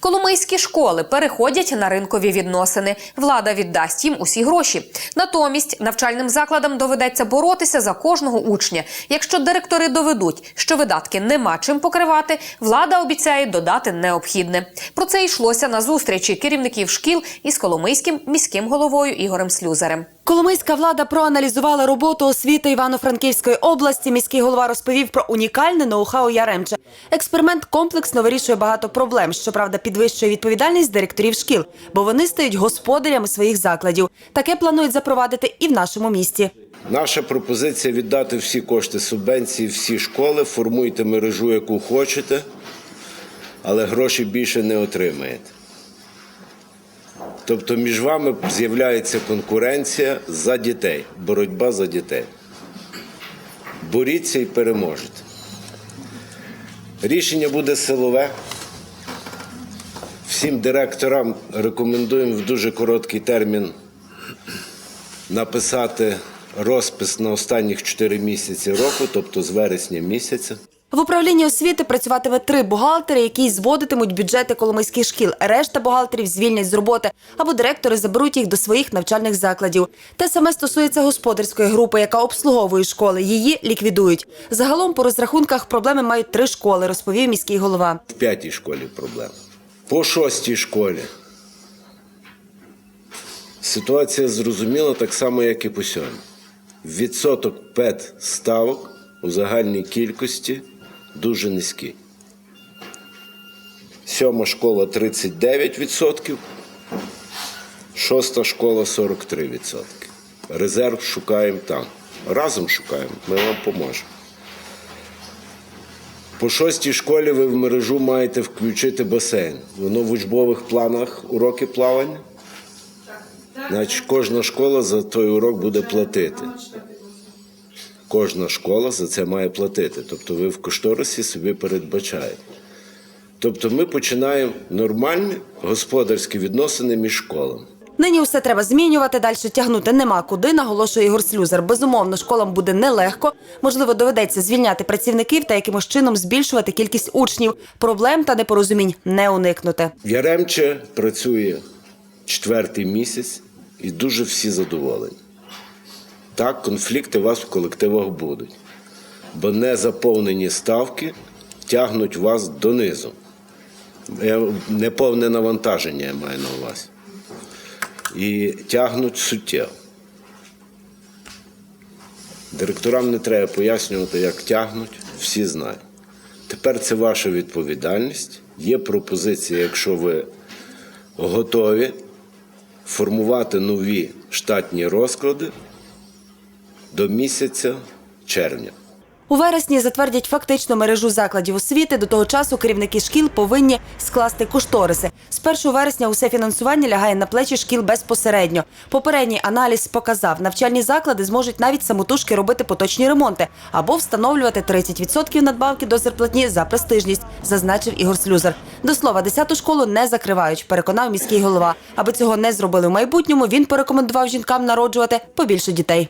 Коломийські школи переходять на ринкові відносини. Влада віддасть їм усі гроші. Натомість навчальним закладам доведеться боротися за кожного учня. Якщо директори доведуть, що видатки нема чим покривати, влада обіцяє додати необхідне. Про це йшлося на зустрічі керівників шкіл із Коломийським міським головою Ігорем Слюзарем. Коломийська влада проаналізувала роботу освіти Івано-Франківської області. Міський голова розповів про унікальне ноу-хау Яремча. Експеримент комплексно вирішує багато проблем. Щоправда, підвищує відповідальність директорів шкіл, бо вони стають господарями своїх закладів. Таке планують запровадити і в нашому місті. Наша пропозиція віддати всі кошти субвенції, всі школи, формуйте мережу, яку хочете, але гроші більше не отримаєте. Тобто між вами з'являється конкуренція за дітей, боротьба за дітей. Боріться і переможете. Рішення буде силове. Всім директорам рекомендуємо в дуже короткий термін написати розпис на останніх 4 місяці року, тобто з вересня місяця. В управлінні освіти працюватиме три бухгалтери, які зводитимуть бюджети коломийських шкіл. Решта бухгалтерів звільнять з роботи або директори заберуть їх до своїх навчальних закладів. Те саме стосується господарської групи, яка обслуговує школи. Її ліквідують. Загалом по розрахунках проблеми мають три школи, розповів міський голова. В п'ятій школі проблема. По шостій школі ситуація зрозуміла так само, як і по сьогодні. Відсоток пет ставок у загальній кількості дуже низький. Сьома школа 39%, шоста школа 43%. Резерв шукаємо там. Разом шукаємо, ми вам поможемо. По шостій школі ви в мережу маєте включити басейн. Воно в учбових планах уроки плавання. Значить, кожна школа за той урок буде платити. Кожна школа за це має платити. Тобто ви в кошторисі собі передбачаєте. Тобто ми починаємо нормальні господарські відносини між школами. Нині все треба змінювати, далі тягнути нема куди, наголошує Ігор Слюзер. Безумовно, школам буде нелегко. Можливо, доведеться звільняти працівників та якимось чином збільшувати кількість учнів. Проблем та непорозумінь не уникнути. Яремче працює четвертий місяць і дуже всі задоволені. Так, конфлікти у вас в колективах будуть, бо незаповнені ставки тягнуть вас донизу. Неповне навантаження я маю на увазі. І тягнуть суттєво. Директорам не треба пояснювати, як тягнуть, всі знають. Тепер це ваша відповідальність. Є пропозиція, якщо ви готові формувати нові штатні розклади до місяця червня. У вересні затвердять фактичну мережу закладів освіти. До того часу керівники шкіл повинні скласти кошториси. З 1 вересня усе фінансування лягає на плечі шкіл безпосередньо. Попередній аналіз показав, навчальні заклади зможуть навіть самотужки робити поточні ремонти або встановлювати 30% надбавки до зарплатні за престижність, зазначив Ігор Слюзер. До слова, 10-ту школу не закривають, переконав міський голова. Аби цього не зробили в майбутньому, він порекомендував жінкам народжувати побільше дітей.